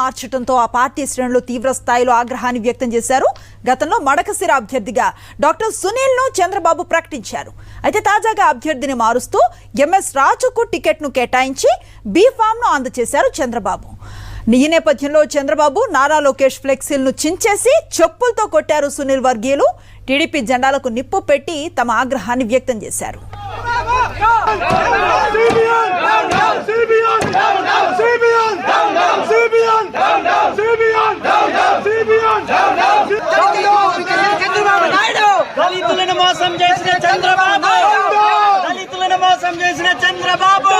మార్చడంతో ఆ పార్టీ శ్రేణులు తీవ్ర స్థాయిలో ఆగ్రహాన్ని వ్యక్తం చేశారు. గతంలో మడకసిర అభ్యర్థిగా డాక్టర్ సునీల్ను చంద్రబాబు ప్రకటించారు. అయితే తాజాగా అభ్యర్థిని మారుస్తూ ఎంఎస్ రాజుకు టికెట్ను కేటాయించి బీ ఫామ్ను అందజేశారు చంద్రబాబు. ఈ నేపథ్యంలో చంద్రబాబు నారా లోకేష్ ఫ్లెక్సీలను చించేసి చెప్పులతో కొట్టారు సునీల్ వర్గీయులు. టీడీపీ జెండాలకు నిప్పు పెట్టి తమ ఆగ్రహాన్ని వ్యక్తం చేశారు. దళితులను మోసం చేసిన చంద్రబాబు. దళితులను మోసం చేసిన చంద్రబాబు.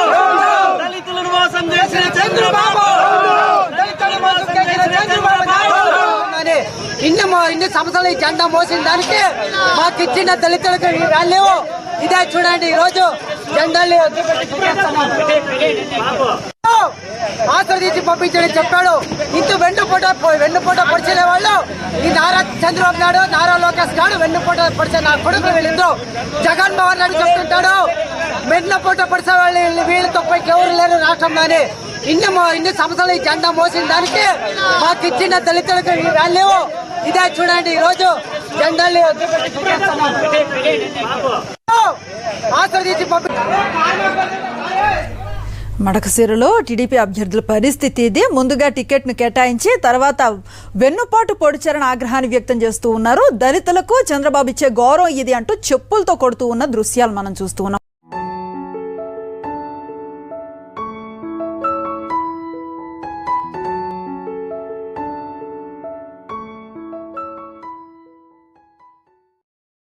దళితులను మోసం చేసిన చంద్రబాబు. దళితులను మోసం చేసిన చంద్రబాబు. అని ఇన్ని మో- ఇన్ని సంవత్సరాలు ఈ జెండా మోసిన దానికి మాకు ఇచ్చిన దళితులకు వాల్యూ ఇదే చూడండి ఈ రోజు జెండాలు ఆశ్రదించి పంపించని చెప్పాడు. ఇంత వెన్నుపూట వెన్నుపూట పొడిచే వాళ్ళు. ఈ నారా చంద్రబాబు నాయుడు నారా లోకేష్ గారు వెన్నుపూట పొడిచే నా కొడుకు వీళ్ళిద్దరు జగన్మోహన్ రెడ్డి చెప్తుంటాడు. వెన్నుపూట పొడిచే వాళ్ళు వీళ్ళు- వీళ్ళు తప్ప ఎవరు లేరు రాష్ట్రంలోని. ఇన్ని ఇన్ని సంవత్సరాలు ఈ జెండా మోసిన దానికి మాకు ఇచ్చిన దళితులకు వాల్యూ ఇదే చూడండి ఈ రోజు జెండాలు ఆశ్రదించి పంపి మడకసిరలో టీడీపీ అభ్యర్థుల పరిస్థితి ఇది. ముందుగా టికెట్ను కేటాయించి తర్వాత వెన్నుపాటు పొడిచారని ఆగ్రహాన్ని వ్యక్తం చేస్తూ ఉన్నారు. దళితులకు చంద్రబాబు ఇచ్చే గౌరవం ఇది అంటూ చెప్పులతో కొడుతూ ఉన్న దృశ్యాలు మనం చూస్తూ ఉన్నాం.